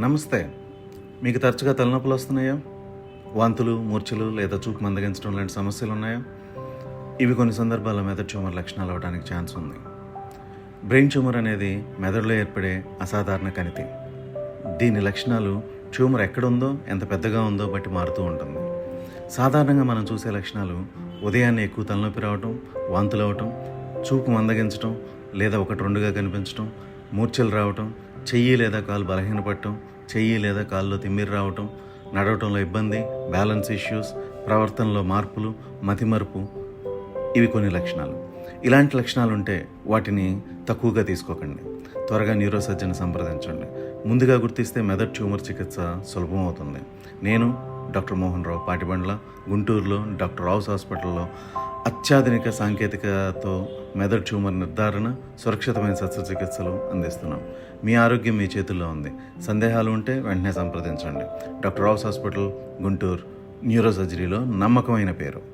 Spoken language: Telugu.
నమస్తే. మీకు తరచుగా తలనొప్పులు వస్తున్నాయా? వాంతులు మూర్ఛలు లేదా చూపు మందగించడం లాంటి సమస్యలు ఉన్నాయా ఇవి కొన్ని సందర్భాల్లో మెదడు ట్యూమర్ లక్షణాలు అవడానికి ఛాన్స్ ఉంది. బ్రెయిన్ ట్యూమర్ అనేది మెదడులో ఏర్పడే అసాధారణ కణితి. దీని లక్షణాలు ట్యూమర్ ఎక్కడుందో ఎంత పెద్దగా ఉందో బట్టి మారుతూ ఉంటుంది. సాధారణంగా మనం చూసే లక్షణాలు ఉదయాన్నే ఎక్కువ తలనొప్పి రావటం వాంతులు అవటం చూపు మందగించటం లేదా ఒకటి రెండుగా కనిపించటం మూర్ఛలు రావటం చెయ్యి లేదా కాలు బలహీనపడటం చెయ్యి లేదా కాల్లో తిమ్మిరి రావటం నడవటంలో ఇబ్బంది బ్యాలెన్స్ ఇష్యూస్ ప్రవర్తనలో మార్పులు మతిమరుపు ఇవి కొన్ని లక్షణాలు. ఇలాంటి లక్షణాలు ఉంటే వాటిని తక్కువగా తీసుకోకండి. త్వరగా న్యూరోసర్జన్ సంప్రదించండి. ముందుగా గుర్తిస్తే మెదడు ట్యూమర్ చికిత్స సులభం అవుతుంది. నేను డాక్టర్ మోహన్ రావు పాటిబండ్ల గుంటూరులో డాక్టర్ రావుస్ హాస్పిటల్లో అత్యాధునిక సాంకేతికతో మెదడు ట్యూమర్ నిర్ధారణ సురక్షితమైన శస్త్రచికిత్సలు అందిస్తున్నాం. మీ ఆరోగ్యం మీ చేతుల్లో ఉంది. సందేహాలు ఉంటే వెంటనే సంప్రదించండి. Doctor Rao's hospital Guntur. Neuro సర్జరీలో నమ్మకమైన పేరు.